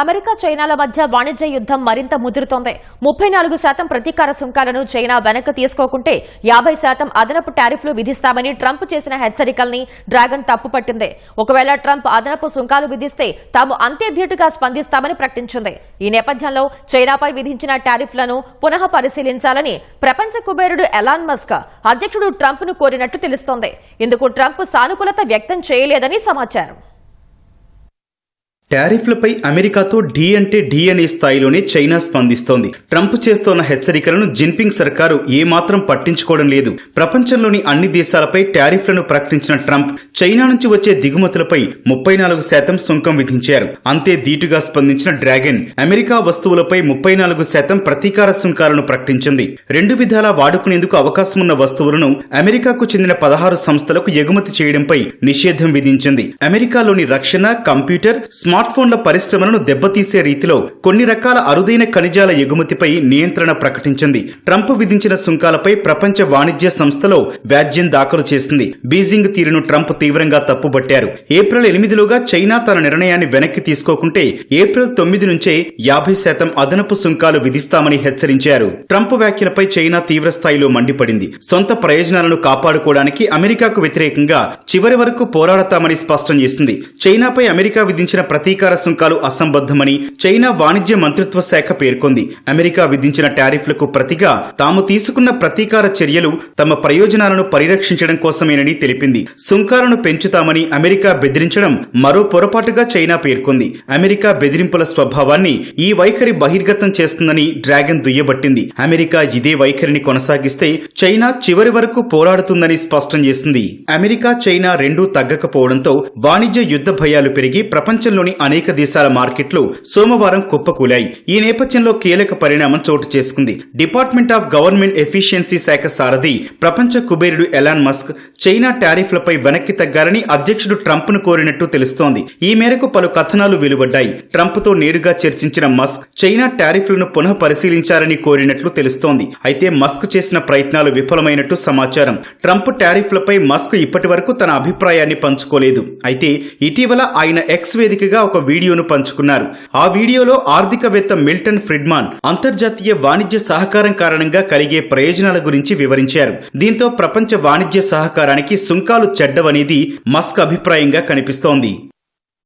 America చైనాల మధ్య వాణిజ్య యుద్ధం మరింత ముదురుతోంది. ముప్పై నాలుగు శాతం ప్రతీకార సుంకాలను చైనా వెనక్కి తీసుకోకుంటే యాభై శాతం అదనపు టారిఫ్లు విధిస్తామని ట్రంప్ చేసిన హెచ్చరికల్ని డ్రాగన్ తప్పుపట్టింది. ఒకవేళ ట్రంప్ అదనపు సుంకాలు విధిస్తే తాము అంతే ధీటుగా స్పందిస్తామని ప్రకటించింది. ఈ నేపథ్యంలో చైనాపై విధించిన టారిఫ్లను పునః పరిశీలించాలని ప్రపంచ కుబేరుడు ఎలాన్ మస్క్ అధ్యక్షుడు ట్రంప్ను కోరినట్టు తెలుస్తోంది. ఇందుకు ట్రంప్ సానుకూలత వ్యక్తం చేయలేదని సమాచారం. టారిఫ్లపై అమెరికాతో ఢీ అంటే ఢీ అనే స్థాయిలోనే చైనా స్పందిస్తోంది. ట్రంప్ చేస్తోన్న హెచ్చరికలను జిన్పింగ్ సర్కారు ఏమాత్రం పట్టించుకోవడం లేదు. ప్రపంచంలోని అన్ని దేశాలపై టారిఫ్లను ప్రకటించిన ట్రంప్ చైనా నుంచి వచ్చే దిగుమతులపై ముప్పై నాలుగు శాతం సుంకం విధించారు. అంతే ధీటుగా స్పందించిన డ్రాగన్ అమెరికా వస్తువులపై ముప్పై నాలుగు శాతం ప్రతీకార సుంకాలను ప్రకటించింది. రెండు విధాలా వాడుకునేందుకు అవకాశమున్న వస్తువులను అమెరికాకు చెందిన పదహారు సంస్థలకు ఎగుమతి చేయడంపై నిషేధం విధించింది. అమెరికాలోని రక్షణ కంప్యూటర్ స్మార్ట్ స్మార్ట్ ఫోన్ల పరిశ్రమలను దెబ్బతీసే రీతిలో కొన్ని రకాల అరుదైన ఖనిజాల ఎగుమతిపై నియంత్రణ ప్రకటించింది. ట్రంప్ విధించిన సుంకాలపై ప్రపంచ వాణిజ్య సంస్థలో వ్యాజ్యం దాఖలు చేసింది. బీజింగ్ తీరును ట్రంప్ తీవ్రంగా తప్పుబట్టారు. ఏప్రిల్ ఎనిమిదిలోగా చైనా తన నిర్ణయాన్ని వెనక్కి తీసుకోకుంటే ఏప్రిల్ తొమ్మిది నుంచే యాభై శాతం అదనపు సుంకాలు విధిస్తామని హెచ్చరించారు. ట్రంప్ వ్యాఖ్యలపై చైనా తీవ్ర స్థాయిలో మండిపడింది. సొంత ప్రయోజనాలను కాపాడుకోవడానికి అమెరికాకు వ్యతిరేకంగా చివరి వరకు పోరాడతామని స్పష్టం చేసింది. చైనాపై అమెరికా విధించిన ప్రతీకార సుంకాలు అసంబద్ధమని చైనా వాణిజ్య మంత్రిత్వ శాఖ పేర్కొంది. అమెరికా విధించిన టారిఫ్లకు ప్రతిగా తాము తీసుకున్న ప్రతీకార చర్యలు తమ ప్రయోజనాలను పరిరక్షించడం కోసమేనని తెలిపింది. సుంకాలను పెంచుతామని అమెరికా బెదిరించడం మరో పొరపాటుగా చైనా పేర్కొంది. అమెరికా బెదిరింపుల స్వభావాన్ని ఈ వైఖరి బహిర్గతం చేస్తుందని డ్రాగన్ దుయ్యబట్టింది. అమెరికా ఇదే వైఖరిని కొనసాగిస్తే చైనా చివరి వరకు పోరాడుతుందని స్పష్టం చేసింది. అమెరికా చైనా రెండూ తగ్గకపోవడంతో వాణిజ్య యుద్ధ భయాలు పెరిగి ప్రపంచంలోని అనేక దేశాల మార్కెట్లు సోమవారం కుప్పకూలాయి. ఈ నేపథ్యంలో కీలక పరిణామం చోటు చేసుకుంది. డిపార్ట్మెంట్ ఆఫ్ గవర్నమెంట్ ఎఫిషియన్సీ శాఖ సారథి ప్రపంచ కుబేరుడు ఎలాన్ మస్క్ చైనా టారిఫ్లపై వెనక్కి తగ్గాలని అధ్యక్షుడు ట్రంప్ను కోరినట్టు తెలుస్తోంది. ఈ మేరకు పలు కథనాలు వెలువడ్డాయి. ట్రంప్తో నేరుగా చర్చించిన మస్క్ చైనా టారిఫ్లను పునః పరిశీలించాలని కోరినట్లు తెలుస్తోంది. అయితే మస్క్ చేసిన ప్రయత్నాలు విఫలమైనట్టు సమాచారం. ట్రంప్ టారిఫ్లపై మస్క్ ఇప్పటి వరకు తన అభిప్రాయాన్ని పంచుకోలేదు. అయితే ఇటీవల ఆయన ఎక్స్ వేదికగా ఒక వీడియోను పంచుకున్నారు. ఆ వీడియోలో ఆర్థికవేత్త మిల్టన్ ఫ్రిడ్మాన్ అంతర్జాతీయ వాణిజ్య సహకారం కారణంగా కలిగే ప్రయోజనాల గురించి వివరించారు. దీంతో ప్రపంచ వాణిజ్య సహకారానికి సుంకాలు చెడ్డవనేది మస్క్ అభిప్రాయంగా కనిపిస్తోంది.